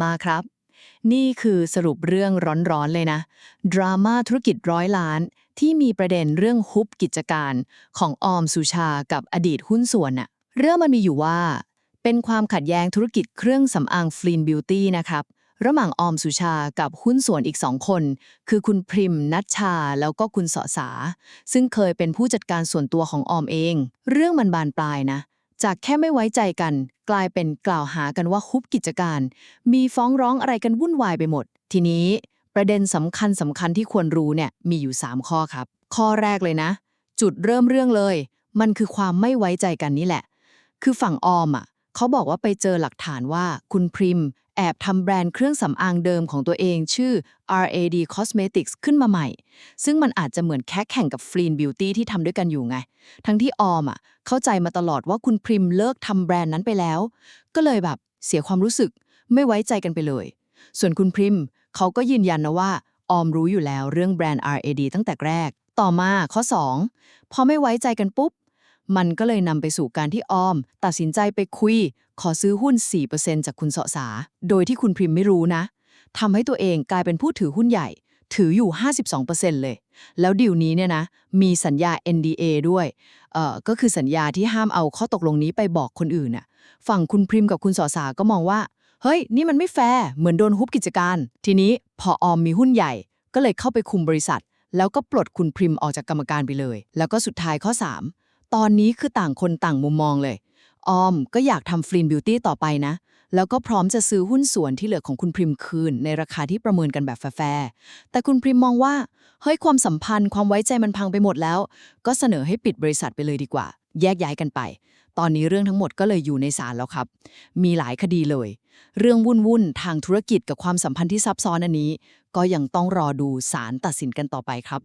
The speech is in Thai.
มาครับ นี่คือสรุปเรื่องร้อนๆเลยนะ ดราม่าธุรกิจร้อยล้าน ที่มีประเด็นเรื่องฮุบกิจการของออมสุชากับอดีตหุ้นส่วนน่ะ เรื่องมันมีอยู่ว่า เป็นความขัดแย้งธุรกิจเครื่องสำอางฟลีนบิวตี้นะครับระหว่างออมสุชากับหุ้นส่วนอีกสองคน คือคุณพริมนัชชาแล้วก็คุณเสาะสา ซึ่งเคยเป็นผู้จัดการส่วนตัวของออมเอง เรื่องมันบานปลายนะ จากแค่ไม่ไว้ใจกัน กลายเป็นกล่าวหากันว่าคุบกิจการ มีฟ้องร้องอะไรกันวุ่นวายไปหมด ทีนี้ประเด็นสำคัญสำคัญที่ควรรู้เนี่ยมีอยู่ 3 ข้อครับ ข้อแรกเลยนะ จุดเริ่มเรื่องเลย มันคือความไม่ไว้ใจกันนี่แหละ คือฝั่งออมอะเขาบอกว่าไปเจอหลักฐานว่าคุณพริม แอบทำแบรนด์เครื่องสำอางเดิมของตัวเองชื่อ RAD Cosmetics ขึ้นมาใหม่ ซึ่งมันอาจจะเหมือนแค่แข่งกับ Fleen Beauty ที่ทำด้วยกันอยู่ไง ทั้งที่ออมอะเข้าใจมาตลอดว่าคุณพริมเลิกทำแบรนด์นั้นไปแล้ว ก็เลยแบบเสียความรู้สึกไม่ไว้ใจกันไปเลย ส่วนคุณพริมเขาก็ยืนยันนะว่าออมรู้อยู่แล้วเรื่องแบรนด์ RAD ตั้งแต่แรก ต่อมาข้อ 2 พอไม่ไว้ใจกันปุ๊บ มันก็เลยนำไปสู่การที่ออม ตัดสินใจไปคุย ขอซื้อหุ้น 4%จากคุณเสาะสา โดยที่คุณพริมไม่รู้นะทำให้ตัวเองกลายเป็นผู้ถือหุ้นใหญ่ ถืออยู่ 52%เลย แล้วดีลนี้เนี่ยนะ มีสัญญา NDA ด้วยเอ่อก็คือสัญญาที่ห้ามเอาข้อตกลงนี้ไปบอกคนอื่นน่ะฝั่งคุณพริมกับคุณสอสาก็มองว่า เฮ้ย นี่มันไม่แฟร์เหมือนโดนฮุบกิจการ ทีนี้พอออมมีหุ้นใหญ่ ก็เลยเข้าไปคุมบริษัท แล้วก็ปลดคุณพริมออกจากกรรมการไปเลย แล้วก็สุดท้ายข้อ 3 ตอนนี้คือต่างคนต่างมุมมองเลย ออมก็อยากทำฟรีนบิวตี้ต่อไปนะ แล้วก็พร้อมจะซื้อหุ้นส่วนที่เหลือของคุณพริมคืน ในราคาที่ประเมินกันแบบแฟร์แต่คุณพริมมองว่า เฮ้ยความสัมพันธ์ความไว้ใจมันพังไปหมดแล้ว ก็เสนอให้ปิดบริษัทไปเลยดีกว่า แยกย้ายกันไป ตอนนี้เรื่องทั้งหมดก็เลยอยู่ในศาลแล้วครับ มีหลายคดีเลย เรื่องวุ่นๆทางธุรกิจกับความสัมพันธ์ที่ซับซ้อนอันนี้ ก็ยังต้องรอดูศาลตัดสินกันต่อไปครับ